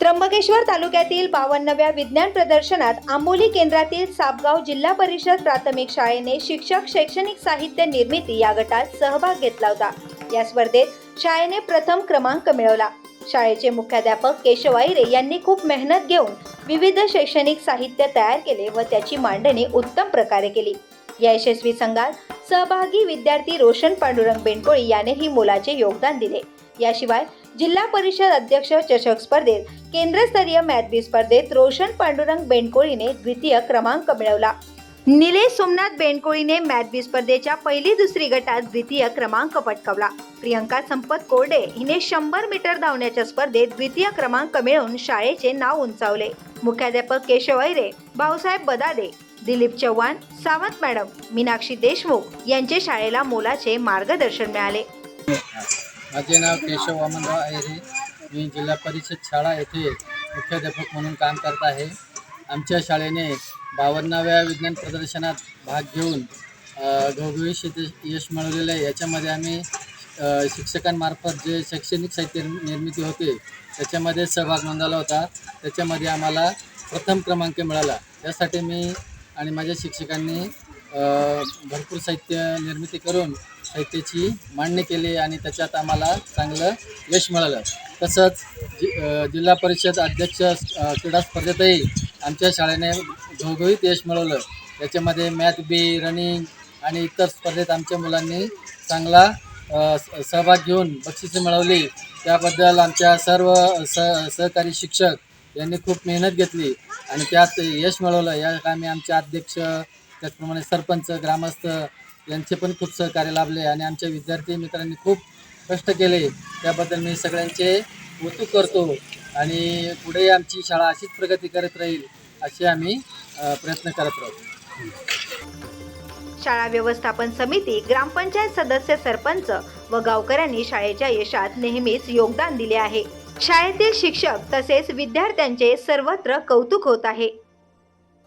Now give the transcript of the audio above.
त्र्यंबकेश्वर तालुक्यातील बावन्नव्या विज्ञान प्रदर्शनात आंबोली केंद्रातील सापगाव जिल्हा परिषद प्राथमिक शाळेने शिक्षक शैक्षणिक साहित्य निर्मिती या गटात सहभाग घेतला होता. या स्पर्धेत शाळेने प्रथम क्रमांक मिळवला. शाळेचे मुख्याध्यापक केशव आयरे यांनी खूप मेहनत घेऊन विविध शैक्षणिक साहित्य तयार केले व त्याची मांडणी उत्तम प्रकारे केली. या यशस्वी संघात सहभागी विद्यार्थी रोशन पांडुरंग बेंडकोळी यानेही मोलाचे योगदान दिले. याशिवाय जिल्हा परिषद अध्यक्ष चषक स्पर्धेत केंद्रस्तरीय मॅथबी स्पर्धेत रोशन पांडुरंग बेंडकोळीने द्वितीय क्रमांक मिळवला. निलेश सोमनाथ बेंडकोळीने मॅथबी स्पर्धेच्या पहिली दुसरी गटात द्वितीय क्रमांक पटकावला. प्रियंका संपत कोरडे हिने शंभर मीटर धावण्याच्या स्पर्धेत द्वितीय क्रमांक मिळवून शाळेचे नाव उंचावले. मुख्याध्यापक केशव ऐरे भाऊसाहेब बदादे दिलीप चव्हाण सावंत मॅडम मीनाक्षी देशमुख यांचे शाळेला मोलाचे मार्गदर्शन मिळाले. माझे नाव केशव वामनराव आहेरे मी जिल्हा परिषद शाळा येथे मुख्याध्यापक म्हणून काम करत आहे. आमच्या शाळेने बावन्नाव्या विज्ञान प्रदर्शनात भाग घेऊन अ, शेती यश- मिळवलेलं आहे. याच्यामध्ये आम्ही शिक्षकांमार्फत जे शैक्षणिक साहित्य निर्मिती होते त्याच्यामध्ये सहभाग नोंदवला होता. त्याच्यामध्ये आम्हाला प्रथम क्रमांक मिळाला. त्यासाठी मी आणि माझ्या शिक्षकांनी भरपूर साहित्य निर्मिती करून साहित्याची मांडणी केली आणि त्याच्यात आम्हाला चांगलं यश मिळालं. तसंच जि जिल्हा परिषद अध्यक्ष क्रीडा स्पर्धेतही आमच्या शाळेने घवघवीत यश मिळवलं. त्याच्यामध्ये मॅथ बी रनिंग आणि इतर स्पर्धेत आमच्या मुलांनी चांगला सहभाग घेऊन बक्षिसे मिळवली. त्याबद्दल आमच्या सर्व सह सहकारी शिक्षक यांनी खूप मेहनत घेतली आणि त्यात यश मिळवलं. या कामी आमचे अध्यक्ष त्याचप्रमाणे सरपंच ग्रामस्थ यांचे पण खूप सहकार्य लाभले आणि आमच्या विद्यार्थी मित्रांनी खूप कष्ट केले. त्याबद्दल मी सगळ्यांचे कौतुक करतो आणि पुढे आमची शाळा अशीच प्रगती करत राहील असे आम्ही प्रयत्न करत राहू. शाळा व्यवस्थापन समिती ग्रामपंचायत सदस्य सरपंच व गावकऱ्यांनी शाळेच्या यशात नेहमीच योगदान दिले आहे. शाळेतील शिक्षक तसेच विद्यार्थ्यांचे सर्वत्र कौतुक होत आहे.